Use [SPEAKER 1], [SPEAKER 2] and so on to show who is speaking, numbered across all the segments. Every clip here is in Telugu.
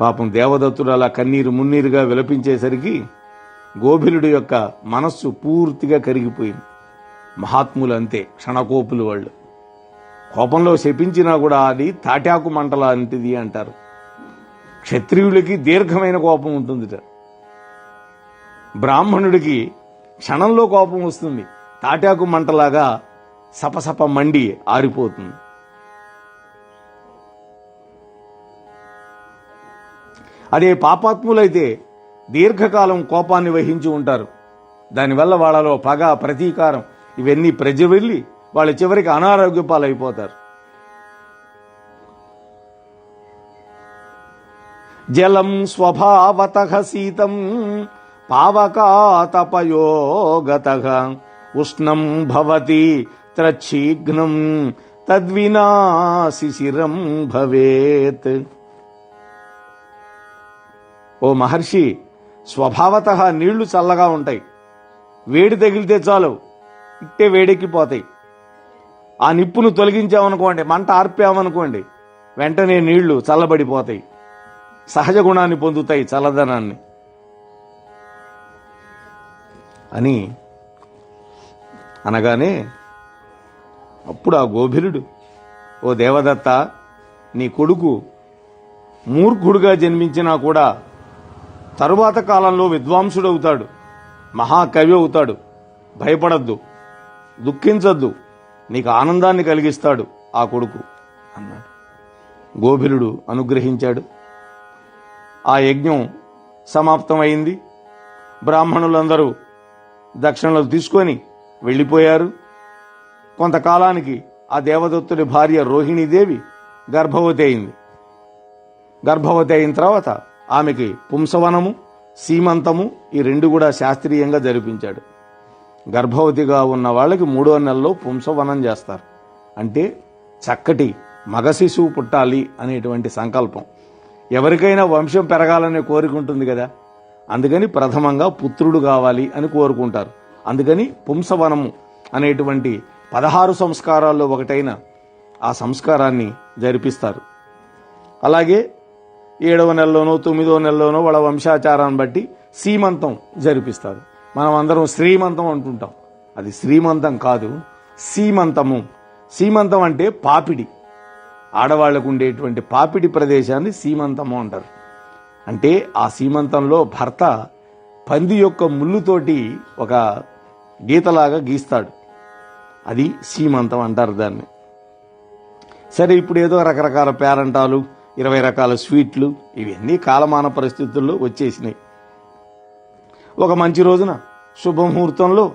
[SPEAKER 1] పాపం దేవదత్తుడు అలా కన్నీరు మున్నీరుగా విలపించేసరికి గోభిలుడి యొక్క మనస్సు పూర్తిగా కరిగిపోయింది. మహాత్ములు అంతే క్షణకోపులు వాళ్ళు. కోపంలో శపించినా కూడా అది తాటాకు మంటల అంటిది అంటారు. క్షత్రియుడికి దీర్ఘమైన కోపం ఉంటుందిట. బ్రాహ్మణుడికి క్షణంలో కోపం వస్తుంది. తాటాకు మంటలాగా సపసప మండి ఆరిపోతుంది. అదే పాపాత్ములైతే దీర్ఘకాలం కోపాన్ని వహించి ఉంటారు. దానివల్ల వాళ్ళలో పగ ప్రతీకారం ఇవన్నీ ప్రజ్వెళ్ళి వాళ్ళ చివరికి అనారోగ్య పాలైపోతారు. జలం స్వభావత శీతం పావకాతపయోగత ఉష్ణం భవతి త్రచ్చీఘ్నం తద్వినా శిశిరం భవేత్ ఓ మహర్షి స్వభావత నీళ్ళు చల్లగా ఉంటాయి. వేడి తగిలితే చాలు ఇట్టే వేడెక్కిపోతాయి. ఆ నిప్పును తొలగించామనుకోండి మంట ఆర్పామనుకోండి వెంటనే నీళ్ళు చల్లబడిపోతాయి. సహజ గుణాన్ని పొందుతాయి చల్లదనాన్ని. అని అనగానే అప్పుడు ఆ గోభిలుడు ఓ దేవదత్త నీ కొడుకు మూర్ఖుడుగా జన్మించినా కూడా తరువాత కాలంలో విద్వాంసుడవుతాడు. మహాకవి అవుతాడు. భయపడద్దు. దుఃఖించద్దు. నీకు ఆనందాన్ని కలిగిస్తాడు ఆ కొడుకు. అన్నాడు. గోభిలుడు అనుగ్రహించాడు. ఆ యజ్ఞం సమాప్తమైంది. బ్రాహ్మణులందరూ దక్షిణలు తీసుకొని వెళ్ళిపోయారు. కొంతకాలానికి ఆ దేవదత్తుడి భార్య రోహిణీదేవి గర్భవతి అయింది. గర్భవతి అయిన తర్వాత ఆమెకి పుంసవనము సీమంతము ఈ రెండు కూడా శాస్త్రీయంగా జరిపించాడు. గర్భవతిగా ఉన్న వాళ్ళకి మూడో నెలలో పుంసవనం చేస్తారు. అంటే చక్కటి మగ శిశువు పుట్టాలి అనేటువంటి సంకల్పం. ఎవరికైనా వంశం పెరగాలనే కోరిక ఉంటుంది కదా. అందుకని ప్రథమంగా పుత్రుడు కావాలి అని కోరుకుంటారు. అందుకని పుంసవనము అనేటువంటి పదహారు సంస్కారాల్లో ఒకటైన ఆ సంస్కారాన్ని జరిపిస్తారు. అలాగే ఏడవ నెలలోనో తొమ్మిదో నెలలోనో వాళ్ళ వంశాచారాన్ని బట్టి సీమంతం జరిపిస్తారు. మనం అందరం శ్రీమంతం అంటుంటాం. అది శ్రీమంతం కాదు సీమంతము. సీమంతం అంటే పాపిడి. ఆడవాళ్ళకు ఉండేటువంటి పాపిడి ప్రదేశాన్ని సీమంతము అంటారు. అంటే ఆ సీమంతంలో భర్త పంది యొక్క ముళ్ళుతోటి ఒక గీతలాగా గీస్తాడు. అది సీమంతం అంటారు దాన్ని. సరే ఇప్పుడు ఏదో రకరకాల పేరంటాలు. ఇరవై రకాల స్వీట్లు ఇవన్నీ కాలమాన పరిస్థితుల్లో వచ్చేసినాయి. ఒక మంచి రోజున శుభముహూర్తంలో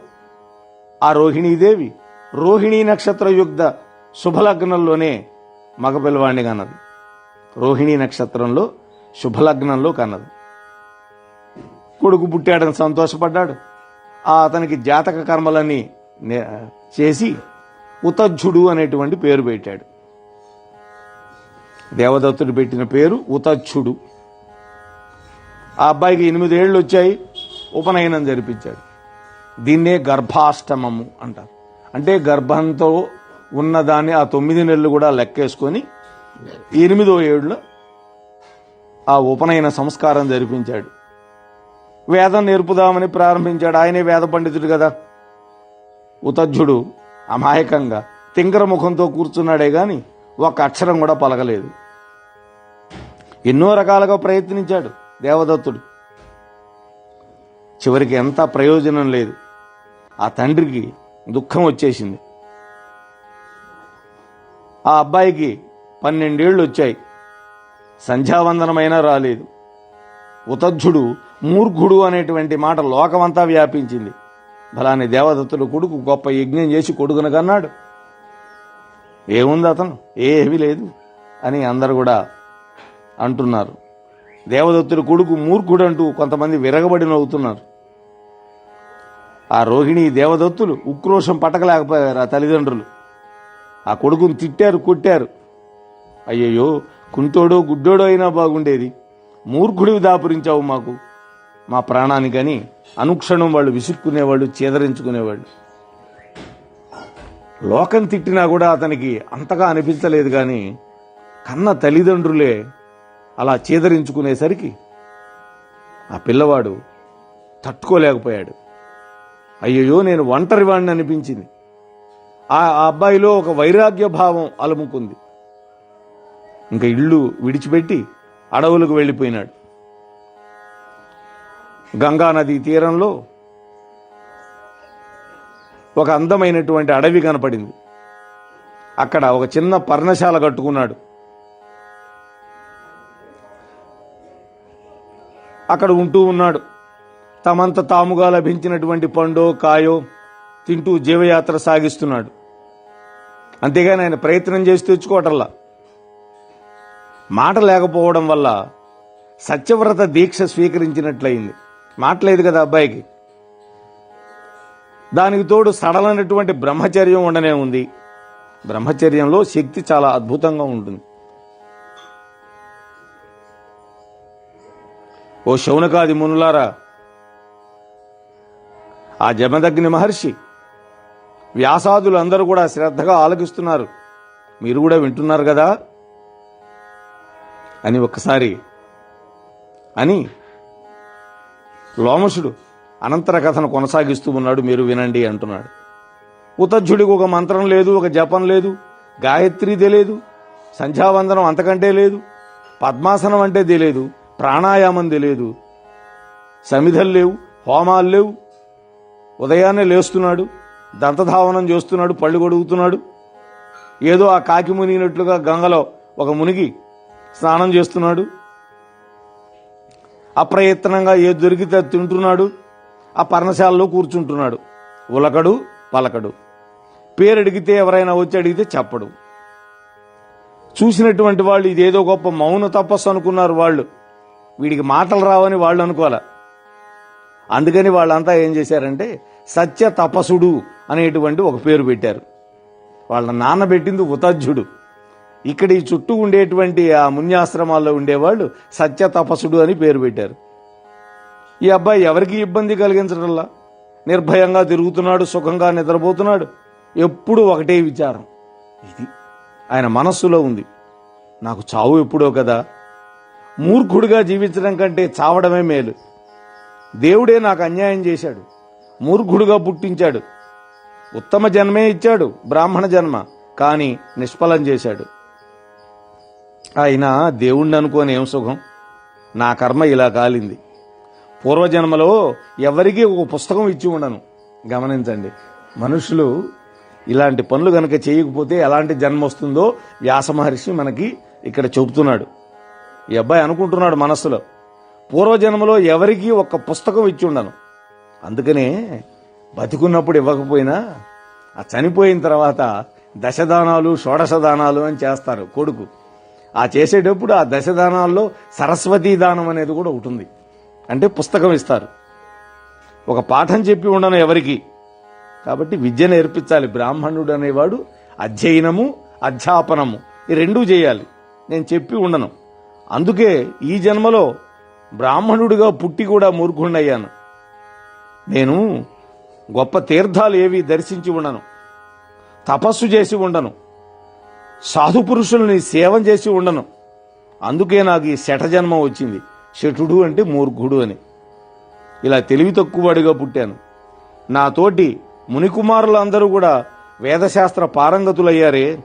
[SPEAKER 1] ఆ రోహిణీదేవి రోహిణీ నక్షత్ర యుక్త శుభలగ్నంలోనే మగపిల్లవాడిని కన్నది. రోహిణీ నక్షత్రంలో శుభలగ్నంలో కన్నది. కొడుకు పుట్టాడని సంతోషపడ్డాడు. ఆ అతనికి జాతక కర్మలని చేసి ఉతజ్జుడు అనేటువంటి పేరు పెట్టాడు. దేవదత్తుడు పెట్టిన పేరు ఉతచ్చుడు. ఆ అబ్బాయికి ఎనిమిదేళ్ళు వచ్చాయి ఉపనయనం జరిపించాడు. దీన్నే గర్భాష్టమము అంటారు. అంటే గర్భంతో ఉన్నదాన్ని ఆ తొమ్మిది నెలలు కూడా లెక్కేసుకొని ఎనిమిదో ఏడులో ఆ ఉపనయన సంస్కారం జరిపించాడు. వేదం నేర్పుదామని ప్రారంభించాడు. ఆయనే వేద పండితుడు కదా. ఉతజ్జుడు అమాయకంగా తింకర ముఖంతో కూర్చున్నాడే కానీ ఒక అక్షరం కూడా పలకలేదు. ఎన్నో రకాలుగా ప్రయత్నించాడు దేవదత్తుడు. చివరికి ఎంత ప్రయోజనం లేదు. ఆ తండ్రికి దుఃఖం వచ్చేసింది. ఆ అబ్బాయికి పన్నెండేళ్ళు వచ్చాయి. సంధ్యావందనమైనా రాలేదు. ఉతజ్జుడు మూర్ఖుడు అనేటువంటి మాట లోకమంతా వ్యాపించింది. బలాని దేవదత్తుడు కొడుకు గొప్ప యజ్ఞం చేసి కొడుకును కన్నాడు. ఏముంది అతను? ఏమీ లేదు అని అందరు కూడా అంటున్నారు. దేవదత్తుడి కొడుకు మూర్ఖుడు అంటూ కొంతమంది విరగబడి నవ్వుతున్నారు ఆ రోహిణి దేవదత్తులు ఉక్రోషం పట్టకలేకపోయారు ఆ తల్లిదండ్రులు. ఆ కొడుకుని తిట్టారు కొట్టారు. అయ్యయ్యో కుంటోడో గుడ్డోడో అయినా బాగుండేది. మూర్ఖుడివి దాపురించావు మాకు. మా ప్రాణానికని అనుక్షణం వాళ్ళు విసుక్కునేవాళ్ళు చేదరించుకునేవాళ్ళు. లోకం తిట్టినా కూడా అతనికి అంతగా అనిపించలేదు కానీ కన్న తల్లిదండ్రులే అలా చేదరించుకునేసరికి ఆ పిల్లవాడు తట్టుకోలేకపోయాడు. అయ్యయ్యో నేను ఒంటరి వాడిని అనిపించింది. ఆ అబ్బాయిలో ఒక వైరాగ్య భావం అలముకుంది. ఇంకా ఇల్లు విడిచిపెట్టి అడవులకు వెళ్ళిపోయినాడు. గంగానది తీరంలో ఒక అందమైనటువంటి అడవి కనపడింది. అక్కడ ఒక చిన్న పర్ణశాల కట్టుకున్నాడు. అక్కడ ఉంటూ ఉన్నాడు. తమంత తాముగా లభించినటువంటి పండో కాయో తింటూ జీవయాత్ర సాగిస్తున్నాడు. అంతేగాని ఆయన ప్రయత్నం చేసి తెచ్చుకోవటల్లా మాట లేకపోవడం వల్ల సత్యవ్రత దీక్ష స్వీకరించినట్లయింది. మాట లేదు కదా అబ్బాయికి. దానికి తోడు సడలైనటువంటి బ్రహ్మచర్యం ఉండనే ఉంది. బ్రహ్మచర్యంలో శక్తి చాలా అద్భుతంగా ఉంటుంది. ఓ శౌనకాది మునులారా ఆ జమదగ్ని మహర్షి వ్యాసాదులు అందరూ కూడా శ్రద్ధగా ఆలకిస్తున్నారు. మీరు కూడా వింటున్నారు కదా? అని ఒక్కసారి అని లోమసుడు అనంతర కథను కొనసాగిస్తూ ఉన్నాడు మీరు వినండి అంటున్నాడు. ఉతజ్జుడికి ఒక మంత్రం లేదు ఒక జపం లేదు గాయత్రి తెలియదు సంధ్యావందనం అంతకంటే లేదు పద్మాసనం అంటే తెలియదు ప్రాణాయామం తెలియదు సమిధలు లేవు హోమాలు లేవు. ఉదయాన్నే లేస్తున్నాడు దంతధావనం చేస్తున్నాడు పళ్ళు గొడుగుతున్నాడు. ఏదో ఆ కాకి మునిగినట్లుగా గంగలో ఒక మునిగి స్నానం చేస్తున్నాడు. అప్రయత్నంగా ఏది దొరికితే అది తింటున్నాడు. ఆ పర్ణశాలలో కూర్చుంటున్నాడు. ఉలకడు పలకడు. పేరు అడిగితే ఎవరైనా వచ్చి అడిగితే చెప్పడు. చూసినటువంటి వాళ్ళు ఇదేదో గొప్ప మౌన తపస్సు అనుకున్నారు వాళ్ళు. వీడికి మాటలు రావని వాళ్ళు అనుకోవాల. అందుకని వాళ్ళంతా ఏం చేశారంటే సత్య తపసుడు అనేటువంటి ఒక పేరు పెట్టారు. వాళ్ళ నాన్న పెట్టింది ఉతజ్జుడు. ఇక్కడ ఈ చుట్టూ ఉండేటువంటి ఆ మున్యాశ్రమాల్లో ఉండేవాళ్ళు సత్య తపసుడు అని పేరు పెట్టారు. ఈ అబ్బాయి ఎవరికి ఇబ్బంది కలిగించడంలా? నిర్భయంగా తిరుగుతున్నాడు సుఖంగా నిద్రపోతున్నాడు. ఎప్పుడు ఒకటే విచారం. ఇది ఆయన మనస్సులో ఉంది. నాకు చావు ఎప్పుడో కదా. మూర్ఖుడిగా జీవించడం కంటే చావడమే మేలు. దేవుడే నాకు అన్యాయం చేశాడు. మూర్ఖుడుగా పుట్టించాడు. ఉత్తమ జన్మే ఇచ్చాడు బ్రాహ్మణ జన్మ కానీ నిష్ఫలం చేశాడు. అయినా దేవుణ్ణి అనుకోని ఏం సుఖం? నా కర్మ ఇలా కాలింది. పూర్వజన్మలో ఎవరికీ ఒక పుస్తకం ఇచ్చి ఉండను. గమనించండి. మనుషులు ఇలాంటి పనులు కనుక చేయకపోతే ఎలాంటి జన్మ వస్తుందో వ్యాస మహర్షి మనకి ఇక్కడ చెబుతున్నాడు. ఈ అబ్బాయి అనుకుంటున్నాడు మనస్సులో. పూర్వజన్మలో ఎవరికీ ఒక పుస్తకం ఇచ్చి ఉండను. అందుకనే బతికున్నప్పుడు ఇవ్వకపోయినా ఆ చనిపోయిన తర్వాత దశదానాలు షోడశదానాలు అని చేస్తారు కొడుకు. ఆ చేసేటప్పుడు ఆ దశదానాల్లో సరస్వతీ దానం అనేది కూడా ఉంటుంది అంటే పుస్తకం ఇస్తారు. ఒక పాఠం చెప్పి ఉండను ఎవరికి? కాబట్టి విద్య నేర్పించాలి. బ్రాహ్మణుడు అనేవాడు అధ్యయనము అధ్యాపనము ఈ రెండూ చేయాలి. నేను చెప్పి ఉండను. అందుకే ఈ జన్మలో బ్రాహ్మణుడిగా పుట్టి కూడా మూర్ఖుండయ్యాను నేను గొప్ప తీర్థాలు ఏవి దర్శించి ఉండను. తపస్సు చేసి ఉండను. సాధు పురుషుల్ని సేవం చేసి ఉండను. అందుకే నాకు ఈ శట వచ్చింది. శఠుడు అంటే మూర్ఖుడు అని. ఇలా తెలివి తక్కువడిగా పుట్టాను. నాతోటి మునికుమారులందరూ కూడా వేదశాస్త్ర పారంగతులయ్యారే.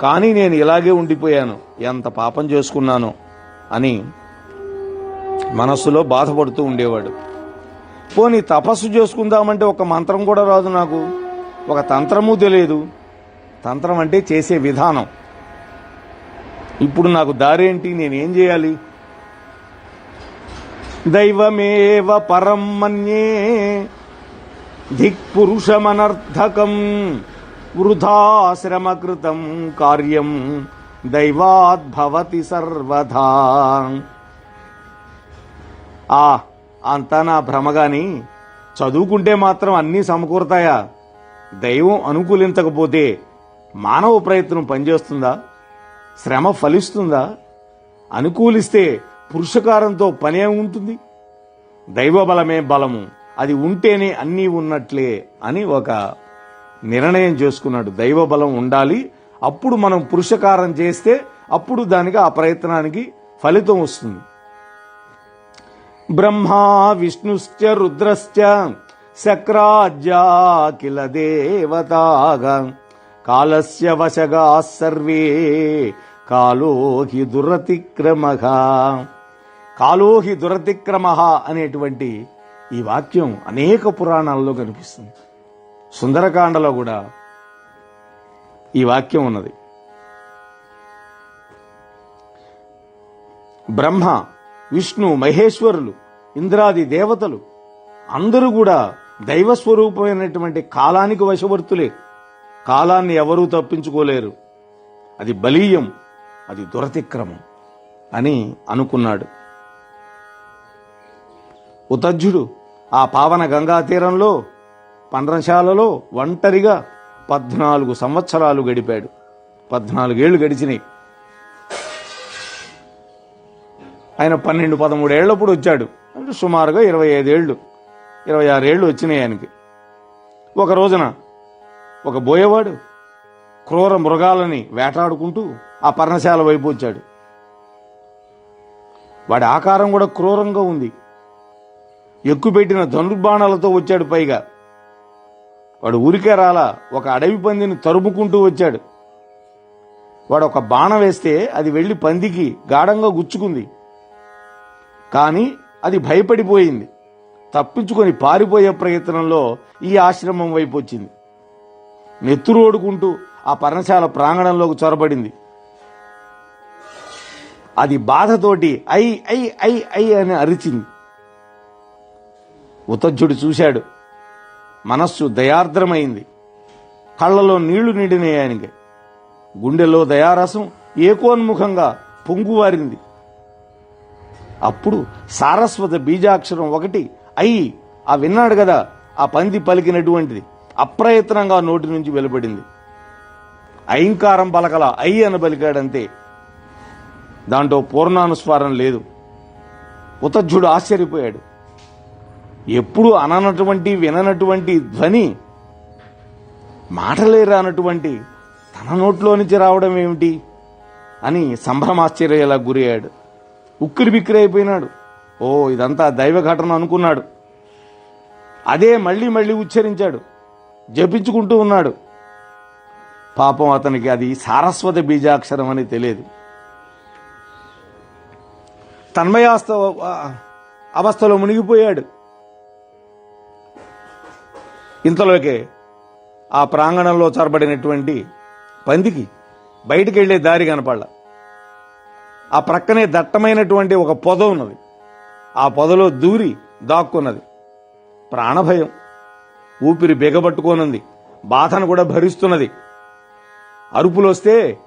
[SPEAKER 1] కానీ నేను ఇలాగే ఉండిపోయాను. ఎంత పాపం చేసుకున్నానో అని మనస్సులో బాధపడుతూ ఉండేవాడు. పోనీ తపస్సు చేసుకుందామంటే ఒక మంత్రం కూడా రాదు నాకు. ఒక తంత్రము తెలియదు. తంత్రం అంటే చేసే విధానం. ఇప్పుడు నాకు దారేంటి? నేనేం చేయాలి? దైవమేవ పరం మన్యే దిక్పురుషమనర్థకం వృధాశ్రమకృతం కార్యం దైవాద్భవతి సర్వదా. ఆ అంతా నా భ్రమగాని చదువుకుంటే మాత్రం అన్నీ సమకూరతాయా? దైవం అనుకూలించకపోతే మానవ ప్రయత్నం పనిచేస్తుందా? శ్రమ ఫలిస్తుందా? అనుకూలిస్తే పురుషకారంతో పనే ఉంటుంది. దైవబలమే బలము. అది ఉంటేనే అన్నీ ఉన్నట్లే అని ఒక నిర్ణయం చేసుకున్నాడు. దైవ బలం ఉండాలి. అప్పుడు మనం పురుషకారం చేస్తే అప్పుడు దానికి ఆ ప్రయత్నానికి ఫలితం వస్తుంది. బ్రహ్మా విష్ణుశ్చ రుద్రశ్చ శక్రాజ్యాఖిల దేవతాగా కాలస్య వశగా సర్వే కాలో హి దురతిక్రమగా కాలోహి దురతిక్రమ అనేటువంటి ఈ వాక్యం అనేక పురాణాల్లో కనిపిస్తుంది. సుందరకాండలో కూడా ఈ వాక్యం ఉన్నది. బ్రహ్మ విష్ణు మహేశ్వరులు ఇంద్రాది దేవతలు అందరూ కూడా దైవస్వరూపమైనటువంటి కాలానికి వశవర్తులే కాలాన్ని ఎవరూ తప్పించుకోలేరు. అది బలీయం అది దురతిక్రమం అని అనుకున్నాడు. ఉతజ్జుడు ఆ పావన గంగా తీరంలో పండ్రశాలలో ఒంటరిగా పద్నాలుగు సంవత్సరాలు గడిపాడు. పద్నాలుగేళ్ళు గడిచినాయి. ఆయన పన్నెండు పదమూడేళ్ళప్పుడు వచ్చాడు. అంటే సుమారుగా ఇరవై ఐదేళ్ళు ఇరవై ఆరేళ్ళు వచ్చినాయి ఆయనకి. ఒక రోజున ఒక బోయేవాడు క్రూర మృగాలని వేటాడుకుంటూ ఆ పర్ణశాల వైపు వచ్చాడు. వాడి ఆకారం కూడా క్రూరంగా ఉంది. ఎక్కుపెట్టిన ధనుర్బాణాలతో వచ్చాడు పైగా. వాడు ఊరికే రాలా ఒక అడవి పందిని తరుముకుంటూ వచ్చాడు. వాడు ఒక బాణం వేస్తే అది వెళ్ళి పందికి గాఢంగా గుచ్చుకుంది. కానీ అది భయపడిపోయింది. తప్పించుకొని పారిపోయే ప్రయత్నంలో ఈ ఆశ్రమం వైపు వచ్చింది. నెత్తురోడుకుంటూ ఆ పర్ణశాల ప్రాంగణంలోకి చొరబడింది. అది బాధతోటి ఐ ఐ ఐ ఐ అని అరిచింది. ఉతజ్జుడు చూశాడు. మనస్సు దయార్ద్రమైంది. కళ్ళలో నీళ్ళు నిండినాయి గుండెలో దయారసం ఏకోన్ముఖంగా పొంగువారింది. అప్పుడు సారస్వత బీజాక్షరం ఒకటి అయి ఆ విన్నాడు కదా ఆ పంది పలికినటువంటిది. అప్రయత్నంగా నోటి నుంచి వెలుపడింది అయంకారం పలకల అయి అని పలికాడంతే. దాంట్లో పూర్ణానుస్వారం లేదు. ఉతజ్జుడు ఆశ్చర్యపోయాడు. ఎప్పుడు అననటువంటి విననటువంటి ధ్వని మాటలేరానటువంటి తన నోట్లో నుంచి రావడం ఏమిటి అని సంభ్రమాశ్చర్యలా గురయ్యాడు. ఉక్కిరి బిక్కిరి అయిపోయినాడు. ఓ ఇదంతా దైవ ఘటన అనుకున్నాడు. అదే మళ్ళీ మళ్ళీ ఉచ్చరించాడు. జపించుకుంటూ ఉన్నాడు. పాపం అతనికి అది సారస్వత బీజాక్షరం అని తెలియదు. తన్మయాస్త అవస్థలో మునిగిపోయాడు. ఇంతలోకే ఆ ప్రాంగణంలో చొరబడినటువంటి పందికి బయటికి వెళ్ళే దారి కనపడాల. ఆ ప్రక్కనే దట్టమైనటువంటి ఒక పొద ఉన్నది. ఆ పొదలో దూరి దాక్కున్నది. ప్రాణభయం. ఊపిరి బిగబట్టుకోనుంది. బాధను కూడా భరిస్తున్నది. అరుపులు వస్తే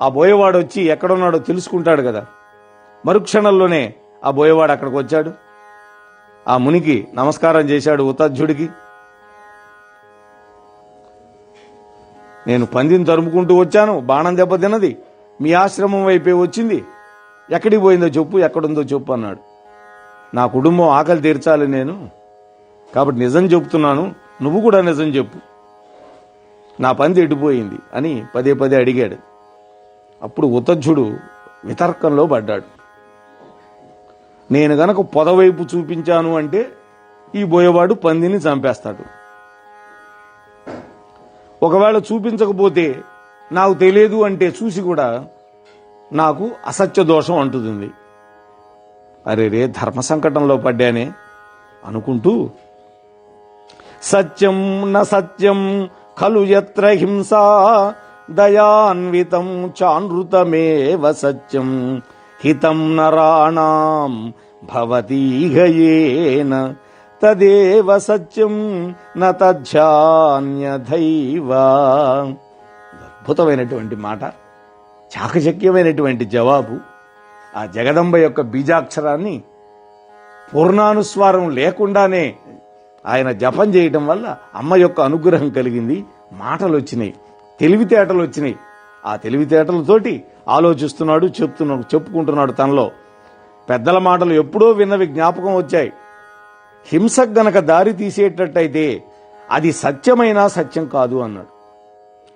[SPEAKER 1] ఆ బోయవాడు వచ్చి ఎక్కడున్నాడో తెలుసుకుంటాడు కదా. మరుక్షణంలోనే ఆ బోయవాడు అక్కడికి వచ్చాడు ఆ మునికి నమస్కారం చేశాడు ఉతజ్జుడికి నేను పందిని తరుముకుంటూ వచ్చాను. బాణం దెబ్బతిన్నది మీ ఆశ్రమం వైపే వచ్చింది. ఎక్కడికి పోయిందో చెప్పు ఎక్కడుందో చెప్పు అన్నాడు. నా కుటుంబం ఆకలి తీర్చాలి నేను. కాబట్టి నిజం చెప్తున్నాను. నువ్వు కూడా నిజం చెప్పు. నా పంది ఎడిపోయింది అని పదే పదే అడిగాడు. అప్పుడు ఉతజ్జుడు వితర్కంలో పడ్డాడు. నేను గనక పొదవైపు చూపించాను అంటే ఈ బోయవాడు పందిని చంపేస్తాడు. ఒకవేళ చూపించకపోతే నాకు తెలియదు అంటే చూసి కూడా నాకు అసత్య దోషం అంటుతుంది. అరే రే ధర్మ సంకటంలో పడ్డానే అనుకుంటూ సత్యం న సత్యం ఖలు ఎత్ర హింసా దయాన్వితం చానృతమేవ సత్యం హితం నరాణాం భవతీహయేన తదేవ సత్యం న అద్భుతమైనటువంటి మాట చాకచక్యమైనటువంటి జవాబు. ఆ జగదంబ యొక్క బీజాక్షరాన్ని పూర్ణానుస్వారం లేకుండానే ఆయన జపం చేయటం వల్ల అమ్మ యొక్క అనుగ్రహం కలిగింది మాటలు వచ్చినాయి తెలివితేటలు వచ్చినాయి ఆ తెలివితేటలతోటి ఆలోచిస్తున్నాడు చెప్తున్నాడు చెప్పుకుంటున్నాడు తనలో. పెద్దల మాటలు ఎప్పుడో విన్నవి జ్ఞాపకం వచ్చాయి. హింసకు గనక దారి తీసేటట్టయితే అది సత్యమైనా సత్యం కాదు అన్నాడు.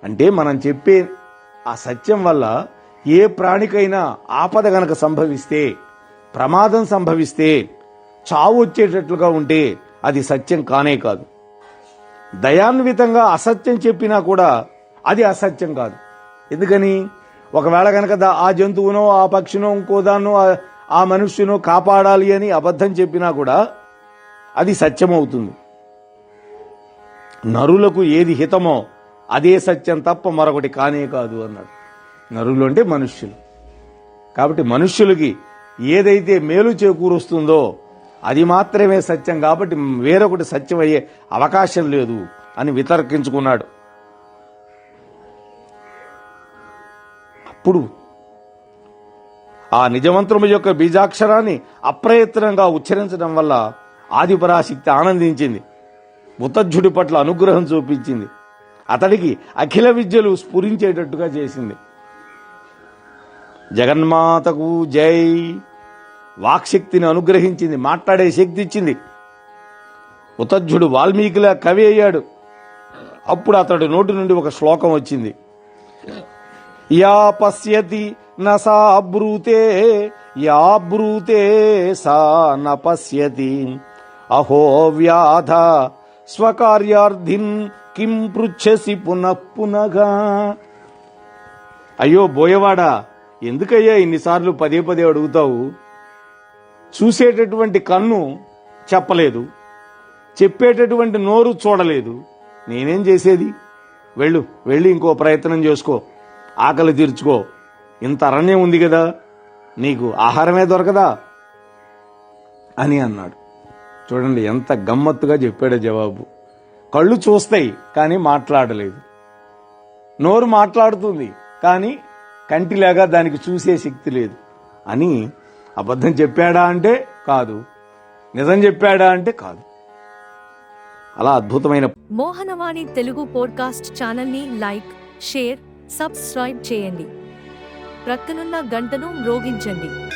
[SPEAKER 1] అంటే మనం చెప్పే ఆ సత్యం వల్ల ఏ ప్రాణికైనా ఆపద గనక సంభవిస్తే ప్రమాదం సంభవిస్తే చావు వచ్చేటట్లుగా ఉంటే అది సత్యం కానే కాదు. దయాన్వితంగా అసత్యం చెప్పినా కూడా అది అసత్యం కాదు. ఎందుకని? ఒకవేళ కనుక ఆ జంతువునో ఆ పక్షినో ఇంకో దాన్నో ఆ- ఆ మనుష్యునో కాపాడాలి అని అబద్ధం చెప్పినా కూడా అది సత్యమవుతుంది. నరులకు ఏది హితమో అదే సత్యం తప్ప మరొకటి కానే కాదు అన్నాడు. నరులు అంటే మనుష్యులు. కాబట్టి మనుష్యులకి ఏదైతే మేలు చేకూరుస్తుందో అది మాత్రమే సత్యం కాబట్టి వేరొకటి సత్యం అయ్యే అవకాశం లేదు అని వితర్కించుకున్నాడు. అప్పుడు ఆ నిజమంత్రము యొక్క బీజాక్షరాన్ని అప్రయత్నంగా ఉచ్చరించడం వల్ల ఆదిపరాశక్తి ఆనందించింది. ఉతజ్జుడి పట్ల అనుగ్రహం చూపించింది. అతడికి అఖిల విద్యలు స్ఫురించేటట్టుగా చేసింది. జగన్మాతకు జై. వాక్శక్తిని అనుగ్రహించింది. మాట్లాడే శక్తి ఇచ్చింది. ఉతజ్జుడు వాల్మీకిలా కవి అయ్యాడు. అప్పుడు అతడి నోటి నుండి ఒక శ్లోకం వచ్చింది. యా పశ్యతి న సా బ్రూతే యా బ్రూతే సా న పశ్యతి. అహో వ్యాధ స్వకార్యార్థిం కిం పృచ్ఛసి పునః పునగా అయ్యో బోయవాడా ఎందుకయ్యా ఇన్నిసార్లు పదే పదే అడుగుతావు? చూసేటటువంటి కన్ను చెప్పలేదు చెప్పేటటువంటి నోరు చూడలేదు. నేనేం చేసేది? వెళ్ళు వెళ్ళి ఇంకో ప్రయత్నం చేసుకో ఆకలి తీర్చుకో. ఇంత అరణ్యం ఉంది కదా నీకు ఆహారమే దొరకదా? అని అన్నాడు. చూడండి ఎంత గమ్మత్తుగా చెప్పాడో జవాబు. కళ్ళు చూస్తాయి కానీ మాట్లాడలేదు. నోరు మాట్లాడుతుంది కానీ కంటిలాగా దానికి చూసే శక్తి లేదు. అని అబద్ధం చెప్పాడా అంటే కాదు. నిజం చెప్పాడా అంటే కాదు. అలా అద్భుతమైన
[SPEAKER 2] మోహనవాణి తెలుగు పోడ్కాస్ట్ ఛానల్ని లైక్ షేర్ సబ్స్క్రైబ్ చేయండి. ప్రక్కనున్న గంటను మ్రోగించండి.